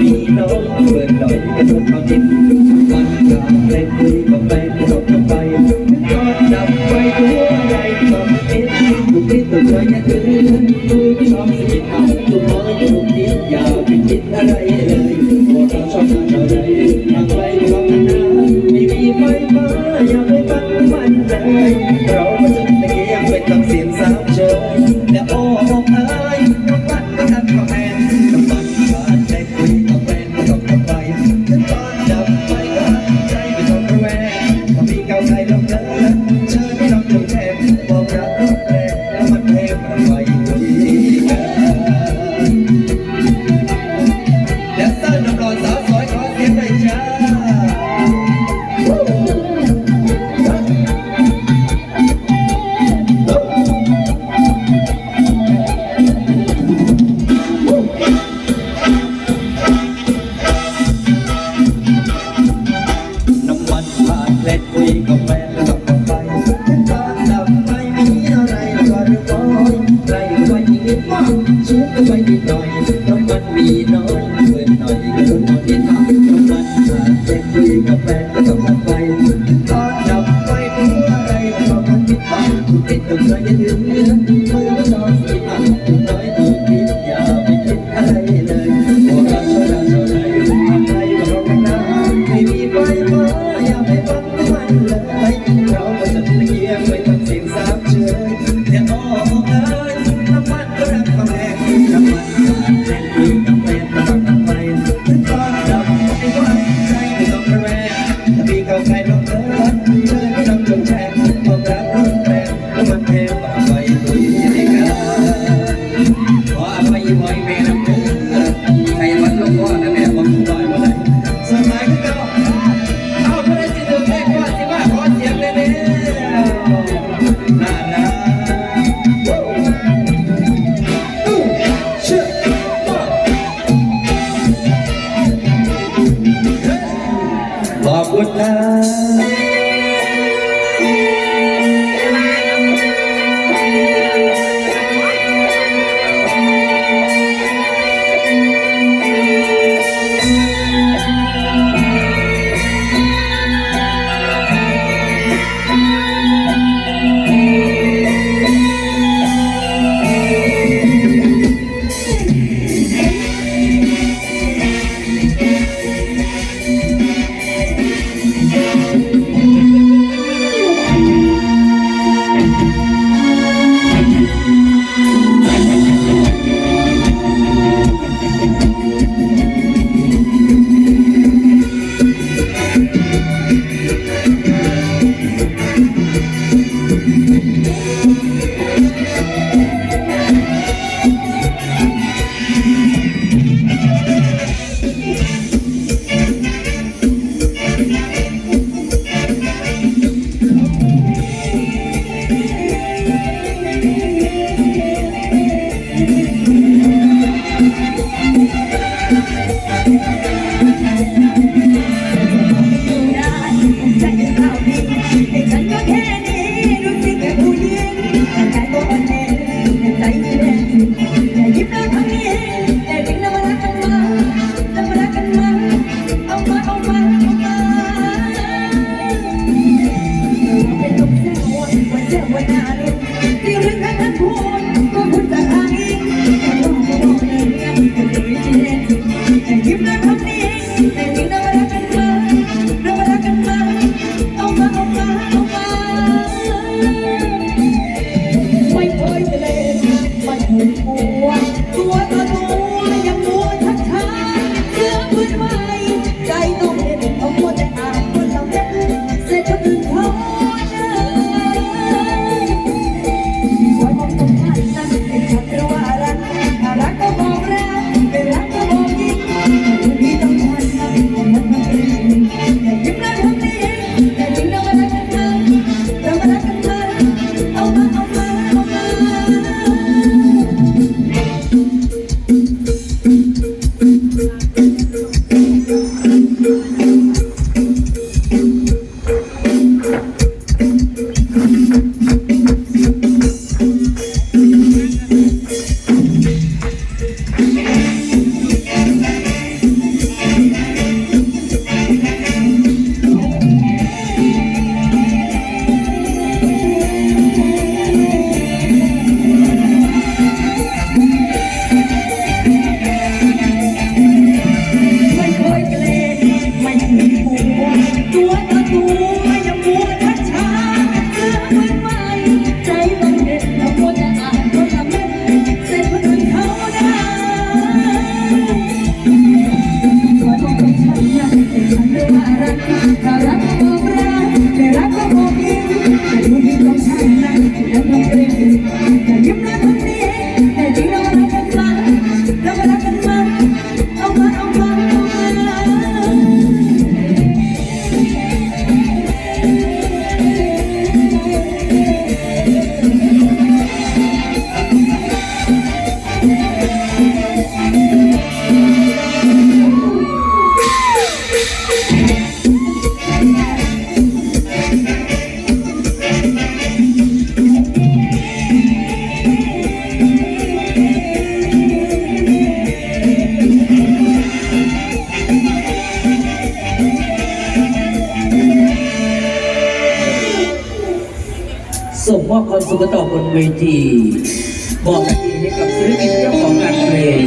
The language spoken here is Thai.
พี่น้องเปิดหน่อยเป็นคนเขาคิตวันกลางเล่นคุยกับไปจบกันไปนอนดับไฟตัวใหญ่จบเอ็ดดูคิดตัวช่วยแค่ตื่นดูชอบสกิดเอาตัวน้อยดูคิดอย่าไปคิดอะไรเลย ก็ต้องมอเห็าพเป็นกำลังใจเช็คกับแฟนก็ต้องหันไนดับไฟไม่รู้อะไรความคิดไปติดกับเออ 孤单 compreende, termina ความสุขต่อบนเวที บอกกันดีให้กับศิลปินเจ้าของงานเพลง